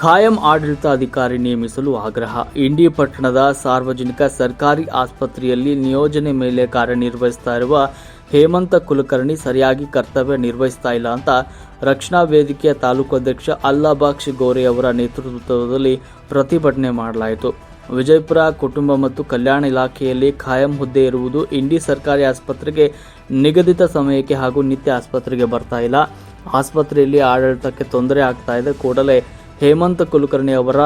ಖಾಯಂ ಆಡಳಿತಾಧಿಕಾರಿ ನೇಮಿಸಲು ಆಗ್ರಹ. ಇಂಡಿ ಪಟ್ಟಣದ ಸಾರ್ವಜನಿಕ ಸರ್ಕಾರಿ ಆಸ್ಪತ್ರೆಯಲ್ಲಿ ನಿಯೋಜನೆ ಮೇಲೆ ಕಾರ್ಯನಿರ್ವಹಿಸ್ತಾ ಇರುವ ಹೇಮಂತ ಕುಲಕರ್ಣಿ ಸರಿಯಾಗಿ ಕರ್ತವ್ಯ ನಿರ್ವಹಿಸ್ತಾ ಇಲ್ಲ ಅಂತ ರಕ್ಷಣಾ ವೇದಿಕೆಯ ತಾಲೂಕು ಅಧ್ಯಕ್ಷ ಅಲ್ಲಾಬಾಕ್ಷ್ ಗೋರೆ ಅವರ ನೇತೃತ್ವದಲ್ಲಿ ಪ್ರತಿಭಟನೆ ಮಾಡಲಾಯಿತು. ವಿಜಯಪುರ ಕುಟುಂಬ ಮತ್ತು ಕಲ್ಯಾಣ ಇಲಾಖೆಯಲ್ಲಿ ಖಾಯಂ ಹುದ್ದೆ ಇರುವುದು ಇಂಡಿ ಸರ್ಕಾರಿ ಆಸ್ಪತ್ರೆಗೆ ನಿಗದಿತ ಸಮಯಕ್ಕೆ ಹಾಗೂ ನಿತ್ಯ ಆಸ್ಪತ್ರೆಗೆ ಬರ್ತಾ ಇಲ್ಲ. ಆಸ್ಪತ್ರೆಯಲ್ಲಿ ಆಡಳಿತಕ್ಕೆ ತೊಂದರೆ ಆಗ್ತಾ ಇದೆ. ಕೂಡಲೇ ಹೇಮಂತ್ ಕುಲಕರ್ಣಿ ಅವರ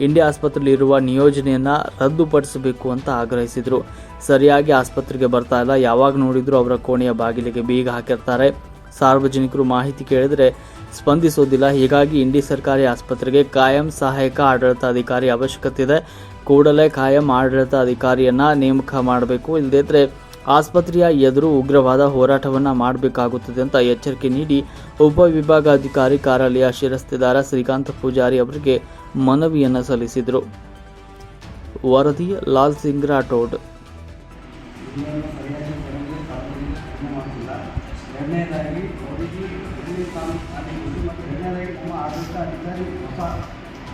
ಇಂಡಿಯಾ ಆಸ್ಪತ್ರೆಯಲ್ಲಿ ಇರುವ ನಿಯೋಜನೆಯನ್ನ ರದ್ದುಪಡಿಸಬೇಕು ಅಂತ ಆಗ್ರಹಿಸಿದರು. ಸರಿಯಾಗಿ ಆಸ್ಪತ್ರೆಗೆ ಬರ್ತಾ ಇಲ್ಲ. ಯಾವಾಗ ನೋಡಿದರೂ ಅವರ ಕೋಣೆಯ ಬಾಗಿಲಿಗೆ ಬೀಗ ಹಾಕಿರ್ತಾರೆ. ಸಾರ್ವಜನಿಕರು ಮಾಹಿತಿ ಕೇಳಿದರೆ ಸ್ಪಂದಿಸೋದಿಲ್ಲ. ಹೀಗಾಗಿ ಇಂಡಿ ಸರ್ಕಾರಿ ಆಸ್ಪತ್ರೆಗೆ ಕಾಯಂ ಸಹಾಯಕ ಆಡಳಿತಾಧಿಕಾರಿ ಅವಶ್ಯಕತೆ ಇದೆ. ಕೂಡಲೇ ಕಾಯಂ ಆಡಳಿತಾಧಿಕಾರಿಯನ್ನು ನೇಮಕ ಮಾಡಬೇಕು. ಇಲ್ಲದಿದ್ದರೆ ಆಸ್ಪತ್ರೆಯ ಎದುರು ಉಗ್ರವಾದ ಹೋರಾಟವನ್ನು ಮಾಡಬೇಕಾಗುತ್ತದೆ ಅಂತ ಎಚ್ಚರಿಕೆ ನೀಡಿ ಉಪವಿಭಾಗಾಧಿಕಾರಿ ಕಾರ್ಯಾಲಯ ಶಿರಸ್ತೆದಾರ ಶ್ರೀಕಾಂತ ಪೂಜಾರಿ ಅವರಿಗೆ ಮನವಿಯನ್ನು ಸಲ್ಲಿಸಿದರು. ವರದಿ ಲಾಲ್ ಸಿಂಗ್ ರಾಠೋಡ್ ಅಧಿಕಾರಿ ಹೊಸ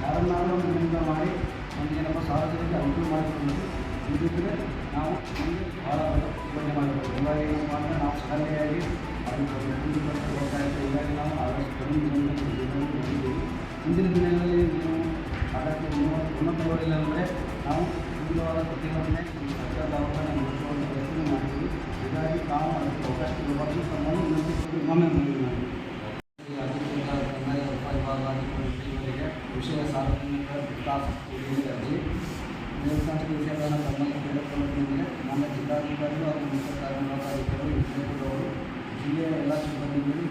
ಯಾರನ್ನಾದರೂ ಮಾಡಿ ಸಾರ್ವಜನಿಕ ಅನುಕೂಲ ಇದ್ದಿದ್ದರೆ ನಾವು ಭಾಳ ಯೋಚನೆ ಮಾಡಬೇಕು ಇವಾಗ ನಾವು ಸರಳಿಯಾಗಿ ಅದಕ್ಕೆ ಹೋಗ್ತಾ ಇರ್ತೇವೆ ನಾವು ದಿನಗಳಲ್ಲಿ ನೀವು ಅದಕ್ಕೆ ಉನ್ನತ ಉನ್ನತವಾಗಿಲ್ಲ ಅಂದರೆ ನಾವು ಸುಂದರವಾದ ಪ್ರತಿಭಟನೆ ಸರ್ಕಾರದ ಅವಕಾಶ ಮುಗಿಸುವಂಥ ಪ್ರಯತ್ನ ಮಾಡ್ತೀವಿ ಹೀಗಾಗಿ ನಾವು ಅದಕ್ಕೆ ಅವಕಾಶ ಕೊಡಬಾರ್ದು ತಮ್ಮನ್ನು ವಿನಂತಿ ಒಮ್ಮೆ ಮನವಿ ಮಾಡಿ ವಿಷಯ ಸಾರ್ವಜನಿಕ ಇಲಾಖೆ ಅರ್ಜಿ ದೇವಸ್ಥಾನದ ವಿಷಯಗಳನ್ನು ತಮ್ಮಲ್ಲಿ ಕೇಳಿಕೊಳ್ಳುತ್ತಿದ್ದರೆ ನಮ್ಮ ಜಿಲ್ಲಾಧಿಕಾರಿಗಳು ಹಾಗೂ ಮುಖ್ಯ ಕಾರ್ಯನಿರ್ವಾಹಕಾಧಿಕಾರಿಗಳು ವಿಜಯಪುರವರು ಜಿಲ್ಲೆಯ ಎಲ್ಲ ಸಿಬ್ಬಂದಿಗಳು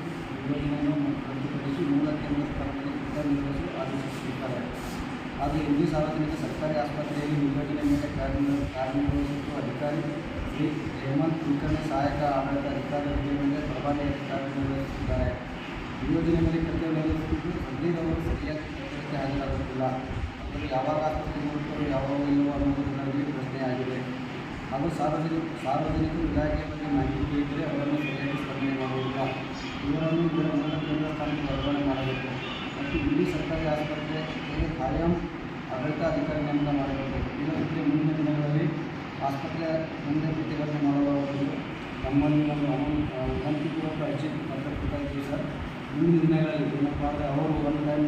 ಯೋಜನೆಯನ್ನು ರದ್ದುಪಡಿಸಿ ಮೂಲ ಕೇಂದ್ರ ಸ್ಥಾನದಲ್ಲಿ ಕಾರ್ಯನಿರ್ವಹಿಸಲು ಆದೇಶಿಸಿದ್ದಾರೆ ಆದರೆ ಇಂಡಿ ಸಾರ್ವಜನಿಕ ಸರ್ಕಾರಿ ಆಸ್ಪತ್ರೆಯಲ್ಲಿ ನಿಯೋಜನೆ ಮೇಲೆ ಕಾರ್ಯ ಕಾರ್ಯನಿರ್ವಹಿಸುವ ಅಧಿಕಾರಿ ಶ್ರೀ ಹೇಮಂತ್ ಕುಲಕರ್ಣಿ ಸಹಾಯಕ ಆಡಳಿತ ಅಧಿಕಾರಿ ಹುದ್ದೆ ಮೇಲೆ ಪ್ರಭಾರಿಯಾಗಿ ಕಾರ್ಯನಿರ್ವಹಿಸುತ್ತಿದ್ದಾರೆ ನಿಯೋಜನೆ ಮೇಲೆ ಕರ್ತವ್ಯ ನಿರ್ವಹಿಸುತ್ತಿದ್ದು ಹದಿನೈದವರು ಸರಿಯಾಗಿ ಕರ್ತವ್ಯಕ್ಕೆ ಹಾಜರಾಗುತ್ತಿಲ್ಲ ಅವರು ಯಾವಾಗ ಸಾರ್ವಜನಿಕ ಸಾರ್ವಜನಿಕರು ಇಲಾಖೆಯ ಬಗ್ಗೆ ಮಾಹಿತಿ ಕೇಳಿದರೆ ಅವರನ್ನು ಸರಿಯಾಗಿ ಸ್ಪರ್ಧೆ ಮಾಡುವುದಿಲ್ಲ. ಇವರನ್ನು ಇದರ ಮೂಲ ಕೇಂದ್ರ ಸ್ಥಾನಕ್ಕೆ ವರ್ಗಾವಣೆ ಮಾಡಬೇಕು. ಮತ್ತು ಇಡೀ ಸರ್ಕಾರಿ ಆಸ್ಪತ್ರೆಗೆ ಖಾಯಂ ಆಡಳಿತಾಧಿಕಾರಿ ನೇಮಕ ಮಾಡಬೇಕು. ಇಲ್ಲದಿದ್ದರೆ ಮುಂದಿನ ದಿನಗಳಲ್ಲಿ ಆಸ್ಪತ್ರೆಯ ಮುಂದೆ ಪ್ರತಿಭಟನೆ ನಮ್ಮಲ್ಲಿ ಒಂದು ಅನು ವಿನಂತಿಪೂರ್ವಕ ಅರ್ಜಿ ಪತ್ರಕೃತ ಸರ್. ಮುಂದಿನ ದಿನಗಳಲ್ಲಿ ಏನಪ್ಪ ಅಂದರೆ ಅವರು ಒಂದು ಟೈಮ್